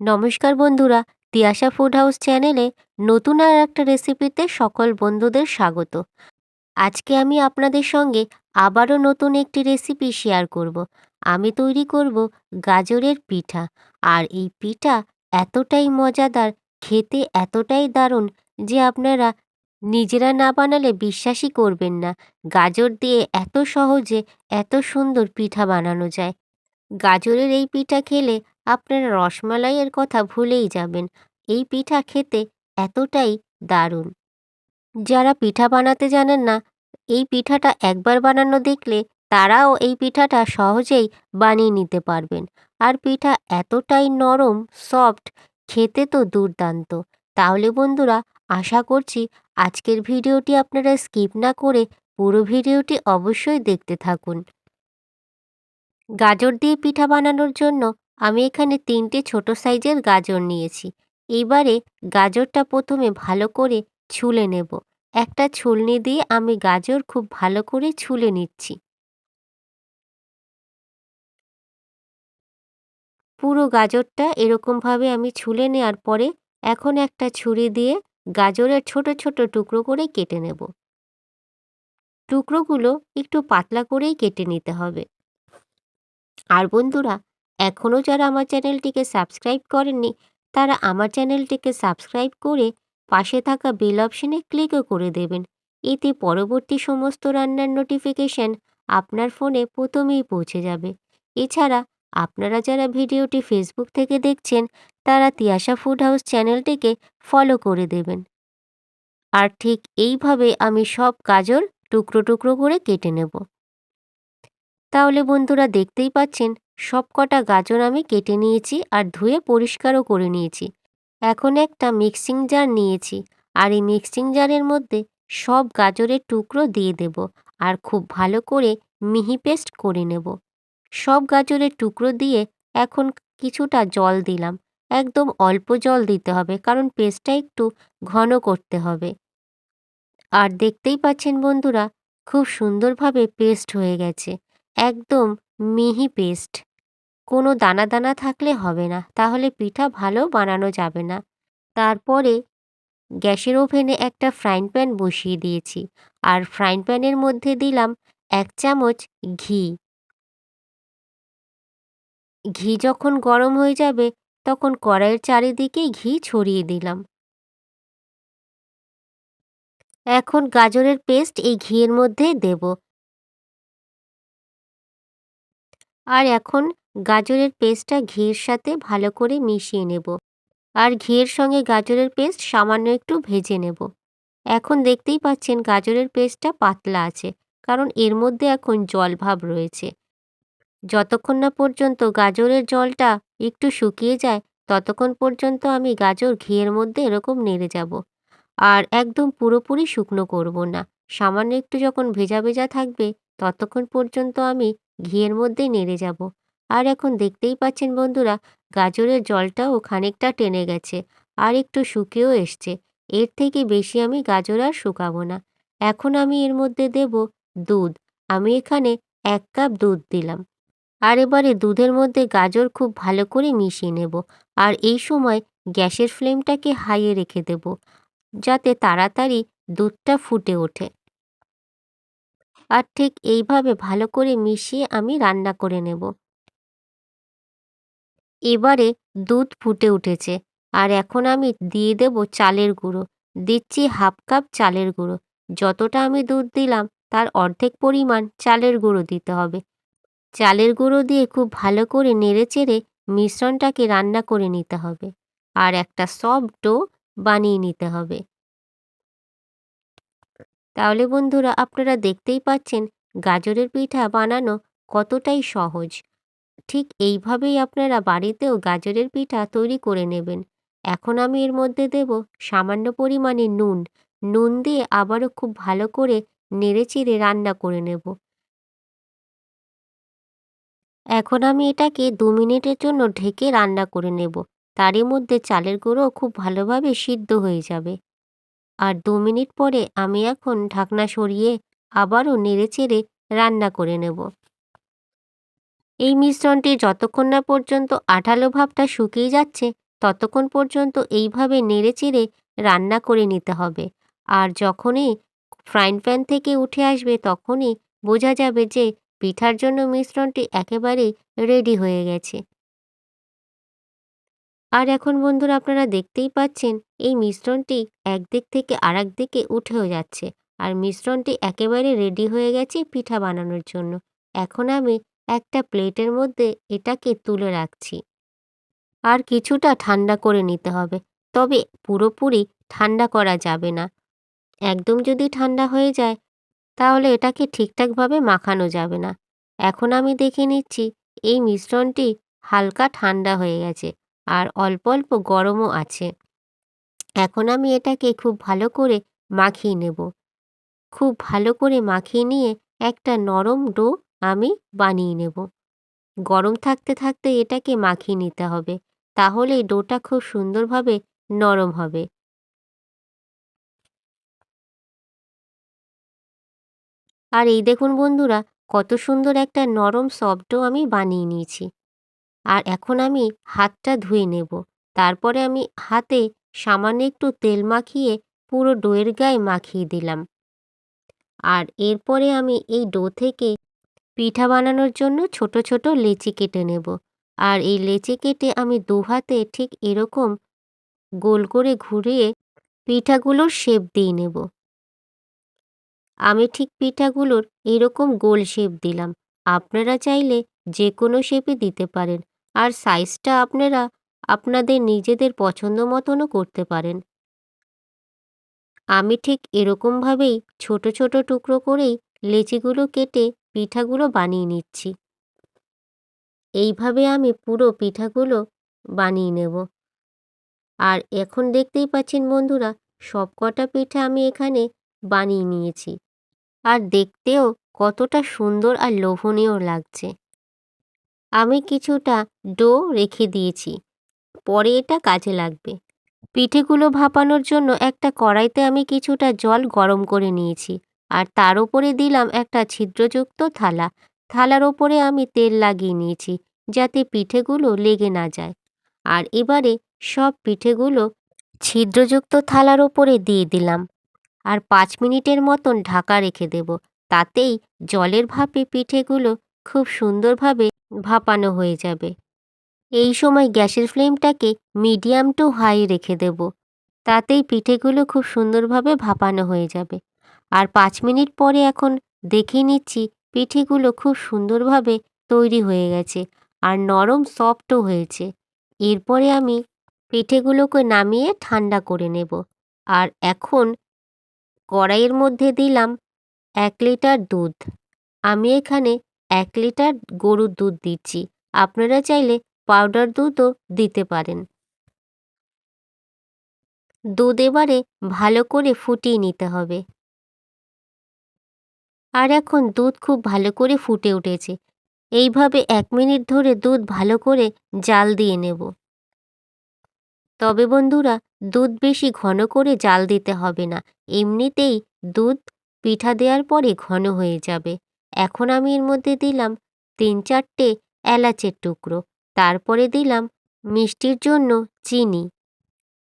নমস্কার বন্ধুরা, Tiyasha food house চ্যানেলে নতুন আর একটা রেসিপিতে সকল বন্ধুদের স্বাগত। আজকে আমি আপনাদের সঙ্গে আবারও নতুন একটি রেসিপি শেয়ার করব। আমি তৈরি করব গাজরের পিঠা। আর এই পিঠা এতটাই মজাদার, খেতে এতটাই দারুণ যে আপনারা নিজেরা না বানালে বিশ্বাসই করবেন না। গাজর দিয়ে এত সহজে এত সুন্দর পিঠা বানানো যায়। গাজরের এই পিঠা খেলে আপনারা রসমালাইয়ের কথা ভুলেই যাবেন। এই পিঠা খেতে এতটাই দারুণ। যারা পিঠা বানাতে জানেন না, এই পিঠাটা একবার বানানো দেখলে তারাও এই পিঠাটা সহজেই বানিয়ে নিতে পারবেন। আর পিঠা এতটাই নরম, সফট, খেতে তো দুর্দান্ত। তাহলে বন্ধুরা, আশা করছি আজকের ভিডিওটি আপনারা স্কিপ না করে পুরো ভিডিওটি অবশ্যই দেখতে থাকুন। গাজর দিয়ে পিঠা বানানোর জন্য আমি এখানে তিনটে ছোট সাইজের গাজর নিয়েছি। এইবারে গাজরটা প্রথমে ভালো করে ছুলে নেব। একটা ছুলনি দিয়ে আমি গাজর খুব ভালো করে ছুলে নিচ্ছি। পুরো গাজরটা এরকমভাবে আমি ছুলে নেওয়ার পরে এখন একটা ছুরি দিয়ে গাজরের ছোট ছোট টুকরো করে কেটে নেব। টুকরোগুলো একটু পাতলা করেই কেটে নিতে হবে। আর বন্ধুরা এখনও যারা আমার চ্যানেলটিকে সাবস্ক্রাইব করেননি, তারা আমার চ্যানেলটিকে সাবস্ক্রাইব করে পাশে থাকা বেল অপশনে ক্লিকও করে দেবেন। এতে পরবর্তী সমস্ত রান্নার নোটিফিকেশান আপনার ফোনে প্রথমেই পৌঁছে যাবে। এছাড়া আপনারা যারা ভিডিওটি ফেসবুক থেকে দেখছেন, তারা তিয়াশা ফুড হাউস চ্যানেলটিকে ফলো করে দেবেন। আর ঠিক এইভাবে আমি সব গাজর টুকরো টুকরো করে কেটে নেব। তাহলে বন্ধুরা দেখতেই পাচ্ছেন সব কটা গাজর আমি কেটে নিয়েছি আর ধুয়ে পরিষ্কারও করে নিয়েছি। এখন একটা মিক্সিং জার নিয়েছি আর এই মিক্সিং জারের মধ্যে সব গাজরের টুকরো দিয়ে দেব আর খুব ভালো করে মিহি পেস্ট করে নেব। সব গাজরের টুকরো দিয়ে এখন কিছুটা জল দিলাম। একদম অল্প জল দিতে হবে কারণ পেস্টটা একটু ঘন করতে হবে। আর দেখতেই পাচ্ছেন বন্ধুরা, খুব সুন্দরভাবে পেস্ট হয়ে গেছে। একদম মিহি পেস্ট। কোনো দানা দানা থাকলে হবে না, তাহলে পিঠা ভালো বানানো যাবে না। তারপরে গ্যাসের ওভেনে একটা ফ্রাইং প্যান বসিয়ে দিয়েছি, আর ফ্রাইং প্যানের মধ্যে দিলাম এক চামচ ঘি। ঘি যখন গরম হয়ে যাবে, তখন কড়াইয়ের চারিদিকে ঘি ছড়িয়ে দিলাম। এখন গাজরের পেস্ট এই ঘিয়ের মধ্যে দেব। আর এখন গাজরের পেস্টটা ঘিয়ের সাথে ভালো করে মিশিয়ে নেব। আর ঘিয়ের সঙ্গে গাজরের পেস্ট সামান্য একটু ভেজে নেব। এখন দেখতেই পাচ্ছেন গাজরের পেস্টটা পাতলা আছে, কারণ এর মধ্যে এখন জল ভাব রয়েছে। যতক্ষণ না পর্যন্ত গাজরের জলটা একটু শুকিয়ে যায়, ততক্ষণ পর্যন্ত আমি গাজর ঘিয়ের মধ্যে এরকম নেড়ে যাব। আর একদম পুরোপুরি শুকনো করব না। সামান্য একটু যখন ভেজা ভেজা থাকবে, ততক্ষণ পর্যন্ত আমি ঘিয়ের মধ্যে নেড়ে যাব। আর এখন দেখতেই পাচ্ছেন বন্ধুরা, গাজরের জলটাও খানিকটা টেনে গেছে আর একটু শুকিয়েও এসছে। এর থেকে বেশি আমি গাজর আর শুকাবো না। এখন আমি এর মধ্যে দেব দুধ। আমি এখানে এক কাপ দুধ দিলাম। আর এবারে দুধের মধ্যে গাজর খুব ভালো করে মিশিয়ে নেব আর এই সময় গ্যাসের ফ্লেমটাকে হাইয়ে রেখে দেব যাতে তাড়াতাড়ি দুধটা ফুটে ওঠে। আর ঠিক এইভাবে ভালো করে মিশিয়ে আমি রান্না করে নেব। এবারে দুধ ফুটে উঠেছে। আর এখন আমি দিয়ে দেব চালের গুঁড়ো। দিচ্ছি হাফ কাপ চালের গুঁড়ো। যতটা আমি দুধ দিলাম, তার অর্ধেক পরিমাণ চালের গুঁড়ো দিতে হবে। চালের গুঁড়ো দিয়ে খুব ভালো করে নেড়ে চেড়ে মিশ্রণটাকে রান্না করে নিতে হবে। আর একটা সফট ডো বানিয়ে নিতে হবে। তাহলে বন্ধুরা, আপনারা দেখতেই পাচ্ছেন গাজরের পিঠা বানানো কতটাই সহজ। ঠিক এইভাবেই আপনারা বাড়িতেও গাজরের পিঠা তৈরি করে নেবেন। এখন আমি এর মধ্যে দেব সামান্য পরিমাণে নুন। নুন দিয়ে আবারও খুব ভালো করে নেড়ে চেড়ে রান্না করে নেব। এখন আমি এটাকে দু মিনিটের জন্য ঢেকে রান্না করে নেব। তারই মধ্যে চালের গুঁড়ো খুব ভালোভাবে সিদ্ধ হয়ে যাবে। আর দু মিনিট পরে আমি এখন ঢাকনা সরিয়ে আবারও নেড়ে চেড়ে রান্না করে নেব। এই মিশ্রণটি যতক্ষণ না পর্যন্ত আঠালো ভাবটা শুকিয়ে যাচ্ছে, ততক্ষণ পর্যন্ত এইভাবে নেড়েচেড়ে রান্না করে নিতে হবে। আর যখনই ফ্রাইং প্যান থেকে উঠে আসবে, তখনই বোঝা যাবে যে পিঠার জন্য মিশ্রণটি একেবারেই রেডি হয়ে গেছে। আর এখন বন্ধুরা আপনারা দেখতেই পাচ্ছেন, এই মিশ্রণটি একদিক থেকে আরেক দিকে উঠেও যাচ্ছে। আর মিশ্রণটি একেবারে রেডি হয়ে গেছে পিঠা বানানোর জন্য। এখন আমি একটা প্লেটের মধ্যে এটাকে তুলে রাখছি। আর কিছুটা ঠান্ডা করে নিতে হবে, তবে পুরোপুরি ঠান্ডা করা যাবে না। একদম যদি ঠান্ডা হয়ে যায়, তাহলে এটাকে ঠিকঠাকভাবে মাখানো যাবে না। এখন আমি দেখে নিচ্ছি, এই মিশ্রণটি হালকা ঠান্ডা হয়ে গেছে, আর অল্প অল্প গরমও আছে। এখন আমি এটাকে খুব ভালো করে মাখিয়ে নেব। খুব ভালো করে মাখিয়ে নিয়ে একটা নরম ডো আমি বানিয়ে নেব। গরম থাকতে থাকতে এটাকে মাখিয়ে নিতে হবে। তাহলে ডোটা খুব সুন্দরভাবে নরম হবে। আর এই দেখুন বন্ধুরা, কত সুন্দর একটা নরম সফটও আমি বানিয়ে নিয়েছি। আর এখন আমি হাতটা ধুয়ে নেব। তারপরে আমি হাতে সামান্য একটু তেল মাখিয়ে পুরো ডোয়ের গায়ে মাখিয়ে দিলাম। আর এরপরে আমি এই ডো থেকে পিঠা বানানোর জন্য ছোট ছোট লেচি কেটে নেব। আর এই লেচি কেটে আমি দু হাতে ঠিক এরকম গোল করে ঘুরিয়ে পিঠাগুলোর শেপ দিয়ে নেব। আমি ঠিক পিঠাগুলোর এরকম গোল শেপ দিলাম। আপনারা চাইলে যে কোনো শেপে দিতে পারেন। আর সাইজটা আপনারা আপনাদের নিজেদের পছন্দ মতনও করতে পারেন। আমি ঠিক এরকমভাবেই ছোট ছোট টুকরো করেই লেচিগুলো কেটে পিঠাগুলো বানিয়ে নিচ্ছি। এইভাবে আমি পুরো পিঠাগুলো বানিয়ে নেব। আর এখন দেখতেই পাচ্ছেন বন্ধুরা সব কটা পিঠা আমি এখানে বানিয়ে নিয়েছি। আর দেখতেও কতটা সুন্দর আর লোভনীয় লাগছে। আমি কিছুটা ডো রেখে দিয়েছি, পরে এটা কাজে লাগবে। পিঠেগুলো ভাপানোর জন্য একটা কড়াইতে আমি কিছুটা জল গরম করে নিয়েছি। আর তার উপরে দিলাম একটা ছিদ্রযুক্ত থালা। থালার ওপরে আমি তেল লাগিয়ে নিয়েছি যাতে পিঠেগুলো লেগে না যায়। আর এবারে সব পিঠেগুলো ছিদ্রযুক্ত থালার ওপরে দিয়ে দিলাম। আর পাঁচ মিনিটের মতন ঢাকা রেখে দেব। তাতেই জলের ভাপে পিঠেগুলো খুব সুন্দরভাবে ভাপানো হয়ে যাবে। এই সময় গ্যাসের ফ্লেমটাকে মিডিয়াম টু হাই রেখে দেব। তাতেই পিঠেগুলো খুব সুন্দরভাবে ভাপানো হয়ে যাবে। আর পাঁচ মিনিট পরে এখন দেখে নিচ্ছি পিঠেগুলো খুব সুন্দরভাবে তৈরি হয়ে গেছে আর নরম সফটও হয়েছে। এরপরে আমি পিঠেগুলোকে নামিয়ে ঠান্ডা করে নেব। আর এখন কড়াইয়ের মধ্যে দিলাম এক লিটার দুধ। আমি এখানে এক লিটার গরুর দুধ দিচ্ছি। আপনারা চাইলে পাউডার দুধও দিতে পারেন। দুধ এবারে ভালো করে ফুটিয়ে নিতে হবে। আর এখন দুধ খুব ভালো করে ফুটে উঠেছে। এইভাবে এক মিনিট ধরে দুধ ভালো করে জাল দিয়ে নেব। তবে বন্ধুরা, দুধ বেশি ঘন করে জাল দিতে হবে না। এমনিতেই দুধ পিঠা দেওয়ার পরে ঘন হয়ে যাবে। এখন আমি এর মধ্যে দিলাম তিন চারটে এলাচের টুকরো। তারপরে দিলাম মিষ্টির জন্য চিনি।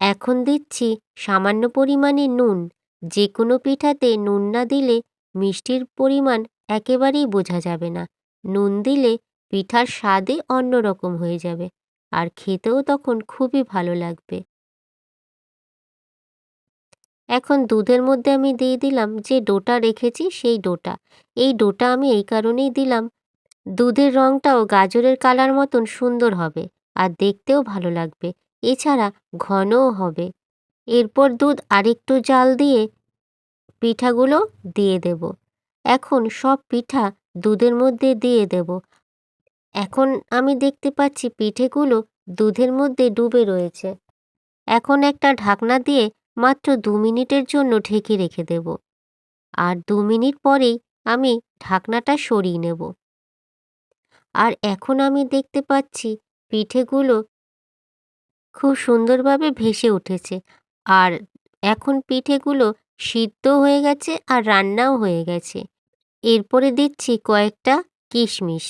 এখন দিচ্ছি সামান্য পরিমাণে নুন। যে কোনো পিঠাতে নুন না দিলে মিষ্টির পরিমাণ একেবারেই বোঝা যাবে না। নুন দিলে পিঠার স্বাদে অন্যরকম হয়ে যাবে, আর খেতেও তখন খুবই ভালো লাগবে। এখন দুধের মধ্যে আমি দিয়ে দিলাম যে ডোটা রেখেছি, সেই ডোটা। এই ডোটা আমি এই কারণেই দিলাম, দুধের রঙটাও গাজরের কালার মতন সুন্দর হবে আর দেখতেও ভালো লাগবে। এছাড়া ঘনও হবে। এরপর দুধ আরেকটু জাল দিয়ে পিঠাগুলো দিয়ে দেব। এখন সব পিঠা দুধের মধ্যে দিয়ে দেব। এখন আমি দেখতে পাচ্ছি পিঠেগুলো দুধের মধ্যে ডুবে রয়েছে। এখন একটা ঢাকনা দিয়ে মাত্র দু মিনিটের জন্য ঢেকে রেখে দেব। আর দু মিনিট পরেই আমি ঢাকনাটা সরিয়ে নেব। আর এখন আমি দেখতে পাচ্ছি পিঠেগুলো খুব সুন্দরভাবে ভেসে উঠেছে। আর এখন পিঠেগুলো সিদ্ধ হয়ে গেছে আর রান্নাও হয়ে গেছে। এরপরে দিচ্ছি কয়েকটা কিশমিশ।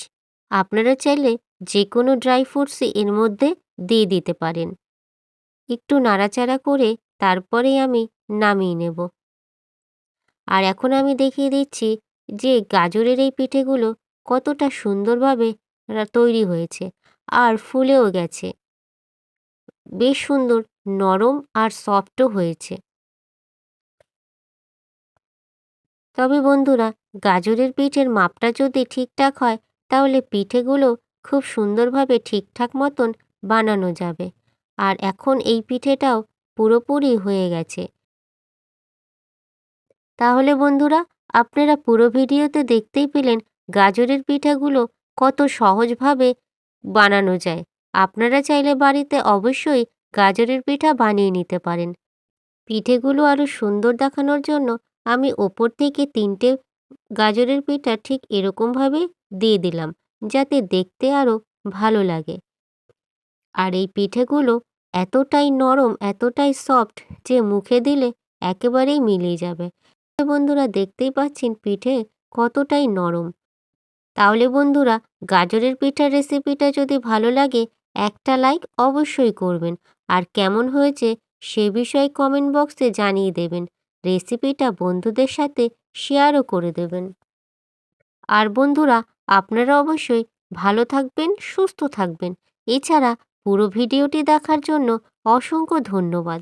আপনারা চাইলে যে কোনো ড্রাই ফ্রুটসই এর মধ্যে দিয়ে দিতে পারেন। একটু নাড়াচাড়া করে তারপরেই আমি নামিয়ে নেব। আর এখন আমি দেখিয়ে দিচ্ছি যে গাজরের এই পিঠেগুলো কতটা সুন্দরভাবে তৈরি হয়েছে আর ফুলেও গেছে। বেশ সুন্দর নরম আর সফটও হয়েছে। তবে বন্ধুরা, গাজরের পিঠের মাপটা যদি ঠিকঠাক হয়, তাহলে পিঠেগুলো খুব সুন্দরভাবে ঠিকঠাক মতন বানানো যাবে। আর এখন এই পিঠেটাও পুরোপুরি হয়ে গেছে। তাহলে বন্ধুরা, আপনারা পুরো ভিডিওতে দেখতেই পেলেন গাজরের পিঠাগুলো কত সহজভাবে বানানো যায়। আপনারা চাইলে বাড়িতে অবশ্যই গাজরের পিঠা বানিয়ে নিতে পারেন। পিঠেগুলো আরও সুন্দর দেখানোর জন্য আমি ওপর থেকে তিনটে গাজরের পিঠা ঠিক এরকমভাবে দিয়ে দিলাম, যাতে দেখতে আরও ভালো লাগে। আর এই পিঠেগুলো এতটাই নরম, এতটাই সফট যে মুখে দিলে একেবারেই মিলিয়ে যাবে। বন্ধুরা, দেখতেই পাচ্ছেন পিঠে কতটাই নরম। তাহলে বন্ধুরা, গাজরের পিঠার রেসিপিটা যদি ভালো লাগে, একটা লাইক অবশ্যই করবেন। আর কেমন হয়েছে সে বিষয়ে কমেন্ট বক্সে জানিয়ে দেবেন। রেসিপিটা বন্ধুদের সাথে শেয়ারও করে দেবেন। আর বন্ধুরা, আপনারা অবশ্যই ভালো থাকবেন, সুস্থ থাকবেন। এছাড়া পুরো ভিডিওটি দেখার জন্য অসংখ্য ধন্যবাদ।